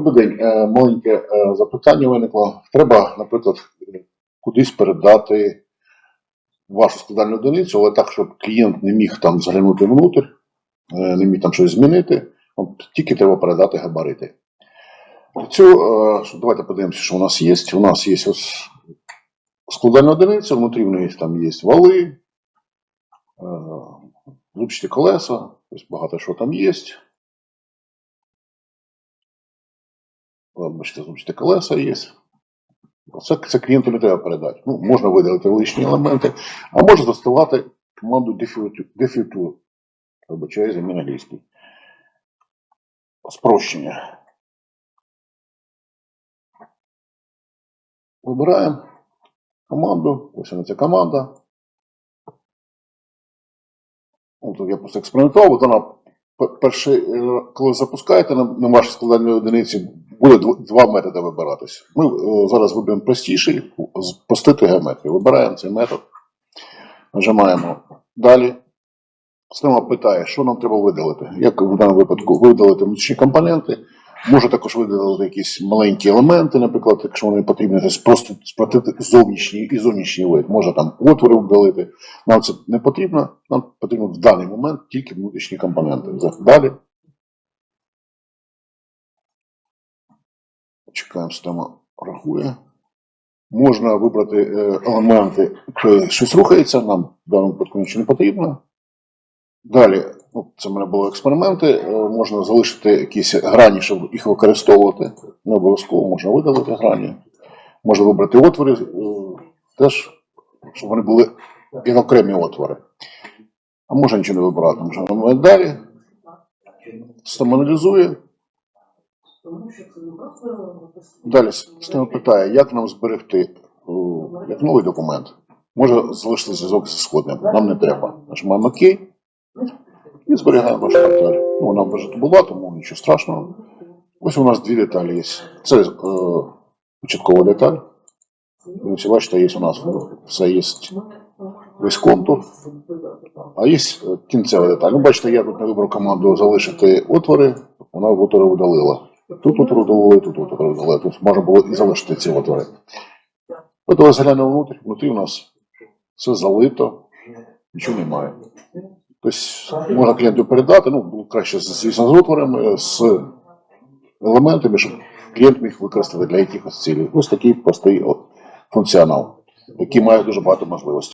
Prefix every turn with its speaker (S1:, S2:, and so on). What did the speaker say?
S1: Добрий день. Е, Маленьке е, запитання виникло. Треба, наприклад, кудись передати вашу складальну одиницю, але так, щоб клієнт не міг там заглянути внутрь, е, не міг там щось змінити. Тільки треба передати габарити. Цю, давайте подивимося, що у нас є. У нас є ось складальна одиниця, внутрі в неї там є вали, зубчаті колеса, ось багато що там є. Бачите, зубчаті колеса є. Це, це клієнту не треба передати. Ну, можна видалити лишні елементи, а можна застосувати команду дефюту. Вибачаю, замін англійський. Спрощення. Вибираємо команду. Ось вона ця команда. От тут я просто експериментував, от вона перший, е, коли запускаєте на вашій складальній одиниці, буде два методи вибиратись. Ми е, зараз виберемо простіший, спростити геометрію. Вибираємо цей метод, нажимаємо далі. Система питає, що нам треба видалити. Як в даному випадку видалити внутрішні компоненти. Може також видалити якісь маленькі елементи, наприклад, якщо вони потрібні, просто спротити зовнішній і зовнішній вид. Може там отвори вдалити. Нам це не потрібно, нам потрібно в даний момент тільки внутрішні компоненти. Далі. Чекаємо, система рахує. Можна вибрати е, елементи, щось рухається, нам в даному випадку нічого не потрібно. Далі, ну, це в мене були експерименти, е, можна залишити якісь грані, щоб їх використовувати. Не обов'язково можна видалити грані. Можна вибрати отвори е, теж, щоб вони були як окремі отвори. А можна нічого не вибирати, можна нажимати далі. Система аналізує. Далі система питає, як нам зберегти як новий документ. Може залишити зв'язок зі сходним. Нам не треба. Нажимаємо ОК і зберігаємо наш портфель. Ну, вона вже була, тому нічого страшного. Ось у нас дві деталі є. Це е, початкова деталь. І ось бачите, є у нас все є весь контур. А є е, кінцева деталь. Ну, бачите, я тут не вибрав команду залишити отвори, вона отвори видалила. Тут видалили, тут видалили. Тут можна було і залишити ці отвори. От давай заглянемо внутрі. Внутрі у нас все залито, нічого немає. Тобто можна клієнту передати, ну краще, звісно, з отворами, з елементами, щоб клієнт міг використати для якихось цілей. Ось такий простий функціонал, який має дуже багато можливостей.